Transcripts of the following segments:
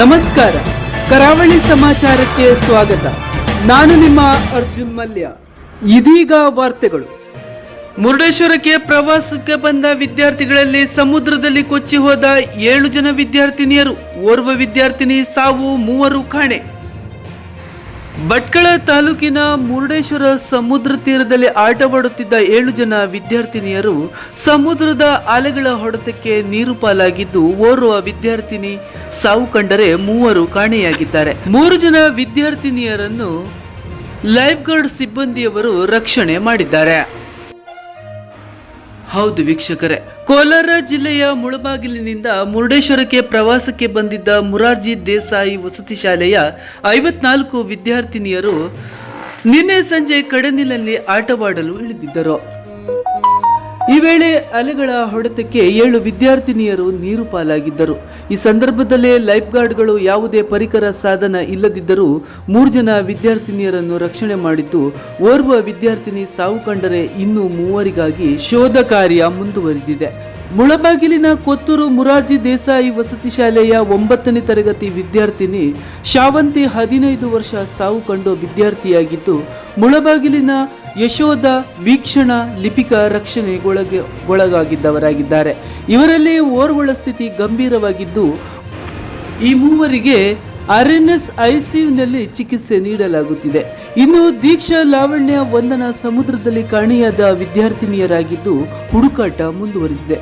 ನಮಸ್ಕಾರ. ಕರಾವಳಿ ಸಮಾಚಾರಕ್ಕೆ ಸ್ವಾಗತ. ನಾನು ನಿಮ್ಮ ಅರ್ಜುನ್ ಮಲ್ಯ. ಇದೀಗ ವಾರ್ತೆಗಳು. ಮುರುಡೇಶ್ವರಕ್ಕೆ ಪ್ರವಾಸಕ್ಕೆ ಬಂದ ವಿದ್ಯಾರ್ಥಿಗಳಲ್ಲಿ ಸಮುದ್ರದಲ್ಲಿ ಕೊಚ್ಚಿ ಹೋದ ಏಳು ಜನ ವಿದ್ಯಾರ್ಥಿನಿಯರು. ಓರ್ವ ವಿದ್ಯಾರ್ಥಿನಿ ಸಾವು ಮೂವರು ಕಾಣೆ. ಭಟ್ಕಳ ತಾಲೂಕಿನ ಮುರುಡೇಶ್ವರ ಸಮುದ್ರ ತೀರದಲ್ಲಿ ಆಟವಾಡುತ್ತಿದ್ದ ಏಳು ಜನ ವಿದ್ಯಾರ್ಥಿನಿಯರು ಸಮುದ್ರದ ಅಲೆಗಳ ಹೊಡೆತಕ್ಕೆ ನೀರು ಪಾಲಾಗಿದ್ದು ಓರ್ವ ವಿದ್ಯಾರ್ಥಿನಿ ಸಾವು ಕಂಡರೆ ಮೂವರು ಕಾಣೆಯಾಗಿದ್ದಾರೆ. ಮೂರು ಜನ ವಿದ್ಯಾರ್ಥಿನಿಯರನ್ನು ಲೈಫ್ ಗಾರ್ಡ್ ಸಿಬ್ಬಂದಿಯವರು ರಕ್ಷಣೆ ಮಾಡಿದ್ದಾರೆ. ಹೌದು ವೀಕ್ಷಕರೇ. ಕೋಲಾರ ಜಿಲ್ಲೆಯ ಮುಳಬಾಗಿಲಿನಿಂದ ಮುರುಡೇಶ್ವರಕ್ಕೆ ಪ್ರವಾಸಕ್ಕೆ ಬಂದಿದ್ದ ಮುರಾರ್ಜಿ ದೇಸಾಯಿ ವಸತಿ ಶಾಲೆಯ ಐವತ್ನಾಲ್ಕು ವಿದ್ಯಾರ್ಥಿನಿಯರು ನಿನ್ನೆ ಸಂಜೆ ಕಡಲಿನಲ್ಲಿ ಆಟವಾಡಲು ಇಳಿದಿದ್ದರು. ಈ ವೇಳೆ ಅಲೆಗಳ ಹೊಡೆತಕ್ಕೆ ಏಳು ವಿದ್ಯಾರ್ಥಿನಿಯರು ನೀರು ಪಾಲಾಗಿದ್ದರು. ಈ ಸಂದರ್ಭದಲ್ಲೇ ಲೈಫ್ ಗಾರ್ಡ್ಗಳು ಯಾವುದೇ ಪರಿಕರ ಸಾಧನ ಇಲ್ಲದಿದ್ದರೂ ಮೂರು ಜನ ವಿದ್ಯಾರ್ಥಿನಿಯರನ್ನು ರಕ್ಷಣೆ ಮಾಡಿದ್ದು, ಓರ್ವ ವಿದ್ಯಾರ್ಥಿನಿ ಸಾವು ಕಂಡರೆ ಇನ್ನೂ ಮೂವರಿಗಾಗಿ ಶೋಧ ಕಾರ್ಯ ಮುಂದುವರಿದಿದೆ. ಮುಳಬಾಗಿಲಿನ ಕೊತ್ತೂರು ಮುರಾರ್ಜಿ ದೇಸಾಯಿ ವಸತಿ ಶಾಲೆಯ ಒಂಬತ್ತನೇ ತರಗತಿ ವಿದ್ಯಾರ್ಥಿನಿ ಶಾವಂತಿ ಹದಿನೈದು ವರ್ಷ ಸಾವು ಕಂಡು ವಿದ್ಯಾರ್ಥಿಯಾಗಿದ್ದು, ಮುಳಬಾಗಿಲಿನ ಯಶೋಧ ವೀಕ್ಷಣ ಲಿಪಿಕಾ ರಕ್ಷಣೆಗೊಳಗೆ ಒಳಗಾಗಿದ್ದವರಾಗಿದ್ದಾರೆ. ಇವರಲ್ಲಿ ಓರ್ವಳ ಸ್ಥಿತಿ ಗಂಭೀರವಾಗಿದ್ದು, ಈ ಮೂವರಿಗೆ ಆರ್ ಎನ್ ಎಸ್ ಐಸಿಯುನಲ್ಲಿ ಚಿಕಿತ್ಸೆ ನೀಡಲಾಗುತ್ತಿದೆ. ಇನ್ನು ದೀಕ್ಷಾ ಲಾವಣ್ಯ ವಂದನ ಸಮುದ್ರದಲ್ಲಿ ಕಾಣೆಯಾದ ವಿದ್ಯಾರ್ಥಿನಿಯರಾಗಿದ್ದು, ಹುಡುಕಾಟ ಮುಂದುವರೆದಿದೆ.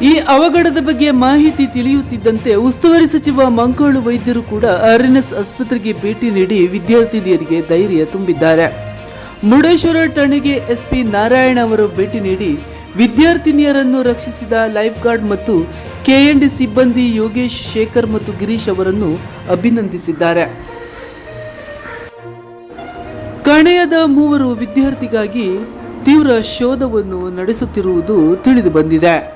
ಈ ಅವಘಡದ ಬಗ್ಗೆ ಮಾಹಿತಿ ತಿಳಿಯುತ್ತಿದ್ದಂತೆ ಉಸ್ತುವಾರಿ ಸಚಿವ ಮಂಕೋಳು ವೈದ್ಯರು ಕೂಡ ಆರ್ಎನ್ಎಸ್ ಆಸ್ಪತ್ರೆಗೆ ಭೇಟಿ ನೀಡಿ ವಿದ್ಯಾರ್ಥಿನಿಯರಿಗೆ ಧೈರ್ಯ ತುಂಬಿದ್ದಾರೆ. ಮುರುಡೇಶ್ವರ ಠಾಣೆಗೆ ಎಸ್ಪಿ ನಾರಾಯಣ ಅವರು ಭೇಟಿ ನೀಡಿ ವಿದ್ಯಾರ್ಥಿನಿಯರನ್ನು ರಕ್ಷಿಸಿದ ಲೈಫ್ ಗಾರ್ಡ್ ಮತ್ತು ಕೆಎನ್ಡಿ ಸಿಬ್ಬಂದಿ ಯೋಗೇಶ್ ಶೇಖರ್ ಮತ್ತು ಗಿರೀಶ್ ಅವರನ್ನು ಅಭಿನಂದಿಸಿದ್ದಾರೆ. ಕಣೆಯದ ಮೂವರು ವಿದ್ಯಾರ್ಥಿಗಾಗಿ ತೀವ್ರ ಶೋಧವನ್ನು ನಡೆಸುತ್ತಿರುವುದು ತಿಳಿದು ಬಂದಿದೆ.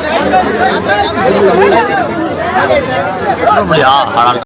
受不了，好了。